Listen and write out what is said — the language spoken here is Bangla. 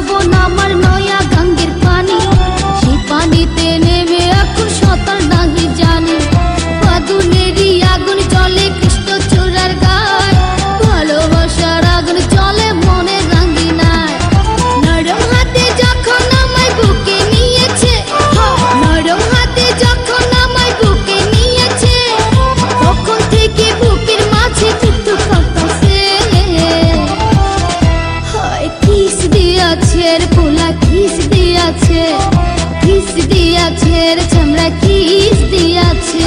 যৌবন পোলা কিস দিয়াছে কিস দিয়াছে রে চামড়া কিস দিয়াছে।